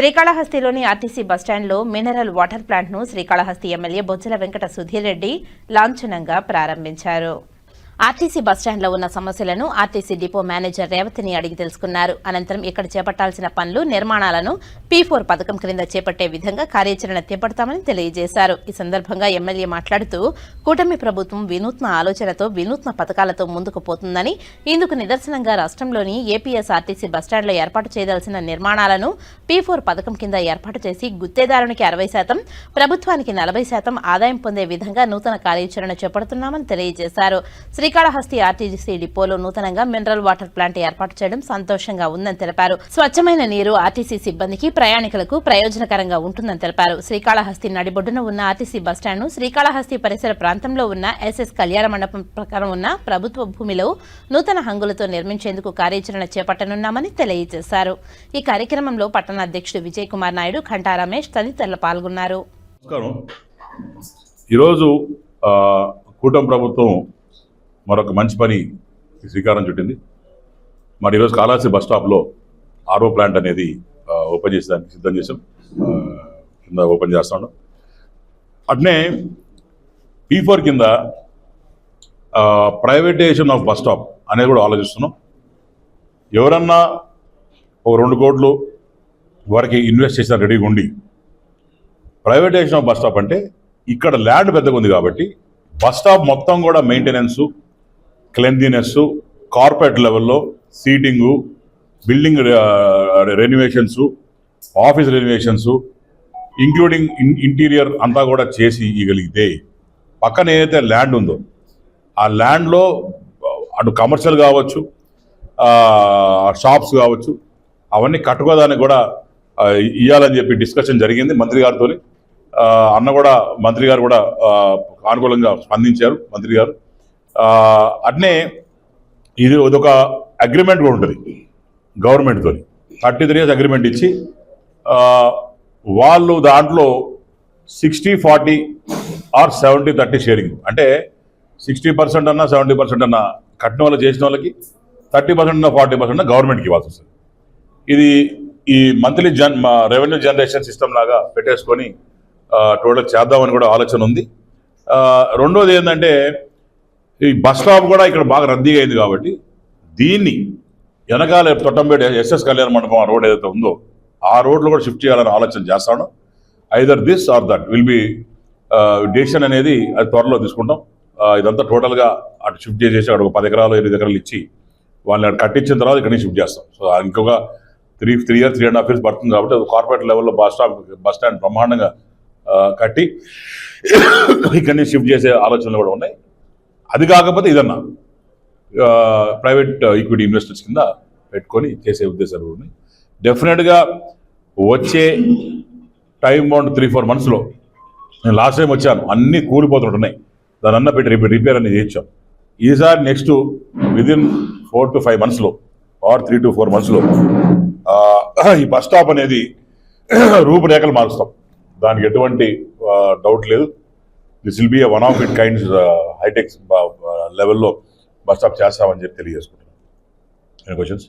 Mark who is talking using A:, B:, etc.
A: శ్రీకాళహస్తిలోని RTC బస్టాండ్లో mineral water ప్లాంట్ను Srikalahasti MLA Bojjala Venkata Sudheer Reddy లాంఛనంగా ప్రారంభించారు. ఆర్టీసీ బస్టాండ్లో ఉన్న సమస్యలను ఆర్టీసీ డిపో మేనేజర్ రేవతిని అడిగి తెలుసుకున్నారు. అనంతరం ఇక్కడ చేపట్టాల్సిన పనులు నిర్మాణాలను పీ ఫోర్ పథకం క్రింద చేపట్టే విధంగా కార్యాచరణ చేపడతామని తెలియజేశారు. ఈ సందర్భంగా ఎమ్మెల్యే మాట్లాడుతూ కూటమి ప్రభుత్వం వినూత్న ఆలోచనతో వినూత్న పథకాలతో ముందుకు పోతుందని ఇందుకు నిదర్శనంగా రాష్ట్రంలోని ఏపీఎస్ ఆర్టీసీ బస్టాండ్లో ఏర్పాటు చేయదలసిన నిర్మాణాలను పీ ఫోర్ పథకం కింద ఏర్పాటు చేసి గుత్తేదారునికి అరవై శాతం ప్రభుత్వానికి నలభై శాతం ఆదాయం పొందే విధంగా నూతన కార్యాచరణ చేపడుతున్నామని తెలియజేశారు. శ్రీ శ్రీకాళహస్తి ఆర్టీసీ డిపోలో నూతనంగా మినరల్ వాటర్ ప్లాంట్ ఏర్పాటు చేయడం సంతోషంగా ఉందని తెలిపారు. స్వచ్ఛమైన నీరు ఆర్టీసీ సిబ్బందికి ప్రయాణికులకు ప్రయోజనకరంగా ఉంటుందని తెలిపారు. శ్రీకాళహస్తి నడిబొడ్డున ఉన్న ఆర్టీసీ బస్టాండ్ను శ్రీకాళహస్తి పరిసర ప్రాంతంలో ఉన్న ఎస్ఎస్ కళ్యాణ మండపం ప్రకారం ఉన్న ప్రభుత్వ భూమిలో నూతన హంగులతో నిర్మించేందుకు కార్యాచరణ చేపట్టనున్నామని తెలియజేశారు. ఈ కార్యక్రమంలో పట్టణ అధ్యక్షుడు విజయ్ కుమార్ నాయుడు ఘంటా రమేష్ తదితరులు పాల్గొన్నారు.
B: నమస్కారం. ఈరోజు కూటమి ప్రభుత్వం మరొక మంచి పని శ్రీకారం చుట్టింది. మరి ఈరోజు కాళాసి బస్ స్టాప్లో ఆర్ఓ ప్లాంట్ అనేది ఓపెన్ చేసేదానికి సిద్ధం చేసాం కింద ఓపెన్ చేస్తాను. అట్నే పీ ఫోర్ కింద ప్రైవేటైజేషన్ ఆఫ్ బస్ స్టాప్ అనేది కూడా ఆలోచిస్తున్నాం. ఎవరన్నా ఒక రెండు కోట్లు వారికి ఇన్వెస్ట్ చేసిన రెడీగా ఉండి ప్రైవేటైజేషన్ ఆఫ్ బస్ స్టాప్ అంటే ఇక్కడ ల్యాండ్ పెద్దగా ఉంది కాబట్టి బస్ స్టాప్ మొత్తం కూడా మెయింటెనెన్స్ క్లెన్లీనెస్ కార్పొరేట్ లెవెల్లో seating building renovations office renovations including interior అంతా కూడా చేసి ఇవ్వగలిగితే పక్కన ఏదైతే ల్యాండ్ ఉందో ఆ ల్యాండ్లో అటు కమర్షియల్ కావచ్చు షాప్స్ కావచ్చు అవన్నీ కట్టుకోదానికి కూడా ఇవ్వాలని చెప్పి డిస్కషన్ జరిగింది మంత్రి గారితో అన్న కూడా మంత్రి గారు కూడా అనుకూలంగా స్పందించారు మంత్రి గారు. అట్నే ఇది ఇదొక అగ్రిమెంట్ కూడా ఉంటుంది గవర్నమెంట్తో థర్టీ త్రీ ఇయర్స్ అగ్రిమెంట్ ఇచ్చి వాళ్ళు దాంట్లో sixty forty or seventy thirty sharing అంటే సిక్స్టీ పర్సెంట్ అన్నా సెవెంటీ పర్సెంట్ అన్నా కట్టిన వాళ్ళు చేసిన వాళ్ళకి థర్టీ పర్సెంట్ అన్న ఫార్టీ పర్సెంట్ గవర్నమెంట్కి ఇవ్వాల్సి వస్తుంది. ఇది ఈ మంత్లీ జన్ రెవెన్యూ జనరేషన్ సిస్టమ్ లాగా పెట్టేసుకొని టోటల్ చేద్దామని కూడా ఆలోచన ఉంది. రెండోది ఏంటంటే ఈ బస్ స్టాప్ కూడా ఇక్కడ బాగా రద్దీగా అయింది కాబట్టి దీన్ని వెనకాల తొట్టంపేట ఎస్ఎస్ కళ్యాణ మండపం ఆ రోడ్ ఏదైతే ఉందో ఆ రోడ్లో కూడా షిఫ్ట్ చేయాలని ఆలోచన చేస్తాను. Either this or that will be decision అనేది అది త్వరలో తీసుకుంటాం. ఇదంతా టోటల్గా అటు షిఫ్ట్ చేసేసి అక్కడ ఒక పది ఎకరాలు ఎనిమిది ఎకరాలు ఇచ్చి వాళ్ళని అక్కడ కట్టించిన తర్వాత ఇక్కడ నుంచి షిఫ్ట్ చేస్తాం. సో ఇంకొక three three years three and half years పడుతుంది కాబట్టి కార్పొరేట్ లెవెల్లో బస్ స్టాప్ బస్ స్టాండ్ బ్రహ్మాండంగా కట్టి ఇక్కడి నుంచి షిఫ్ట్ చేసే ఆలోచనలు కూడా ఉన్నాయి. అది కాకపోతే ఇదన్నా ప్రైవేట్ ఈక్విటీ ఇన్వెస్టర్స్ కింద పెట్టుకొని చేసే ఉద్దేశాలు ఉన్నాయి. డెఫినెట్గా వచ్చే టైం బౌండ్ త్రీ ఫోర్ మంత్స్లో నేను లాస్ట్ టైం వచ్చాను అన్నీ కూలిపోతుంటున్నాయి దాని అన్న పెట్టి రిపేర్ రిపేర్ అనేది చేయించాం. ఈసారి next within four to five మంత్స్లో ఆర్ త్రీ టు ఫోర్ మంత్స్లో ఈ బస్ స్టాప్ అనేది రూపురేఖలు మారుస్తాం. దానికి ఎటువంటి డౌట్ లేదు. This will be one of it kinds hitech లెవెల్లో బస్టాప్ చేస్తామని చెప్పి తెలియజేసుకుంటున్నాను ఎనీ క్వశ్చన్స్